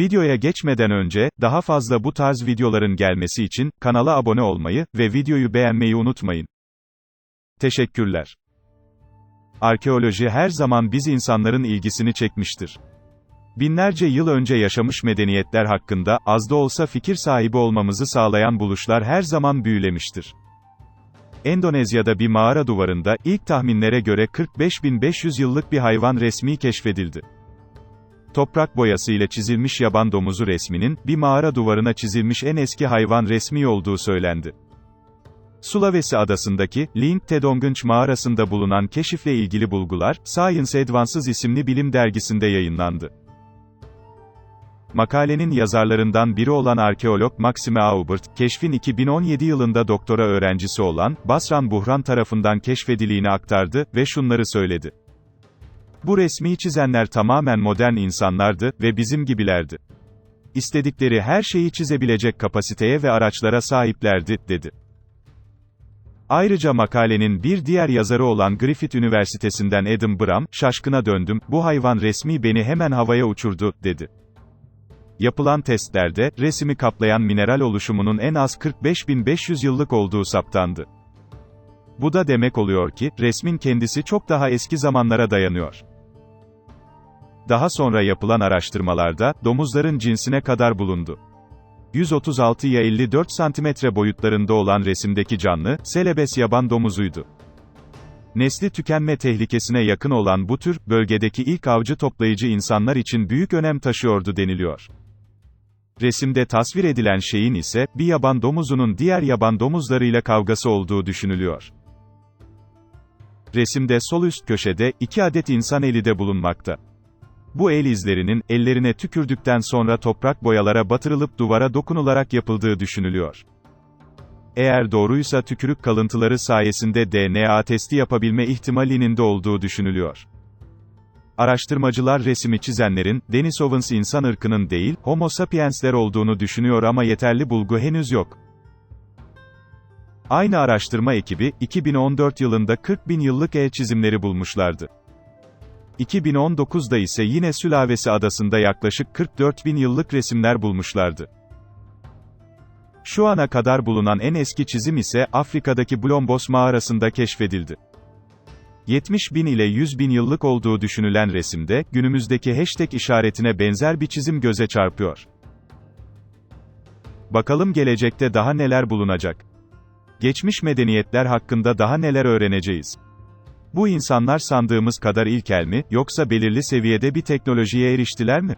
Videoya geçmeden önce, daha fazla bu tarz videoların gelmesi için, kanala abone olmayı ve videoyu beğenmeyi unutmayın. Teşekkürler. Arkeoloji her zaman biz insanların ilgisini çekmiştir. Binlerce yıl önce yaşamış medeniyetler hakkında, az da olsa fikir sahibi olmamızı sağlayan buluşlar her zaman büyülemiştir. Endonezya'da bir mağara duvarında, ilk tahminlere göre 45.500 yıllık bir hayvan resmi keşfedildi. Toprak boyası ile çizilmiş yaban domuzu resminin, bir mağara duvarına çizilmiş en eski hayvan resmi olduğu söylendi. Sulawesi adasındaki, Ling Tedongunç mağarasında bulunan keşifle ilgili bulgular, Science Advances isimli bilim dergisinde yayınlandı. Makalenin yazarlarından biri olan arkeolog Maxime Aubert, keşfin 2017 yılında doktora öğrencisi olan, Basran Buhran tarafından keşfedildiğini aktardı ve şunları söyledi. Bu resmi çizenler tamamen modern insanlardı ve bizim gibilerdi. İstedikleri her şeyi çizebilecek kapasiteye ve araçlara sahiplerdi, dedi. Ayrıca makalenin bir diğer yazarı olan Griffith Üniversitesi'nden Adam Bram, şaşkına döndüm, bu hayvan resmi beni hemen havaya uçurdu, dedi. Yapılan testlerde, resimi kaplayan mineral oluşumunun en az 45.500 yıllık olduğu saptandı. Bu da demek oluyor ki, resmin kendisi çok daha eski zamanlara dayanıyor. Daha sonra yapılan araştırmalarda, domuzların cinsine kadar bulundu. 136 ya 54 santimetre boyutlarında olan resimdeki canlı, Celebes yaban domuzuydu. Nesli tükenme tehlikesine yakın olan bu tür, bölgedeki ilk avcı toplayıcı insanlar için büyük önem taşıyordu deniliyor. Resimde tasvir edilen şeyin ise, bir yaban domuzunun diğer yaban domuzlarıyla kavgası olduğu düşünülüyor. Resimde sol üst köşede, iki adet insan eli de bulunmakta. Bu el izlerinin, ellerine tükürdükten sonra toprak boyalara batırılıp duvara dokunularak yapıldığı düşünülüyor. Eğer doğruysa tükürük kalıntıları sayesinde DNA testi yapabilme ihtimalinin de olduğu düşünülüyor. Araştırmacılar resmi çizenlerin, Denisovans insan ırkının değil, Homo sapiensler olduğunu düşünüyor ama yeterli bulgu henüz yok. Aynı araştırma ekibi, 2014 yılında 40 bin yıllık el çizimleri bulmuşlardı. 2019'da ise yine Sülavesi adasında yaklaşık 44 bin yıllık resimler bulmuşlardı. Şu ana kadar bulunan en eski çizim ise, Afrika'daki Blombos mağarasında keşfedildi. 70 bin ile 100 bin yıllık olduğu düşünülen resimde, günümüzdeki hashtag işaretine benzer bir çizim göze çarpıyor. Bakalım gelecekte daha neler bulunacak? Geçmiş medeniyetler hakkında daha neler öğreneceğiz? Bu insanlar sandığımız kadar ilkel mi, yoksa belirli seviyede bir teknolojiye eriştiler mi?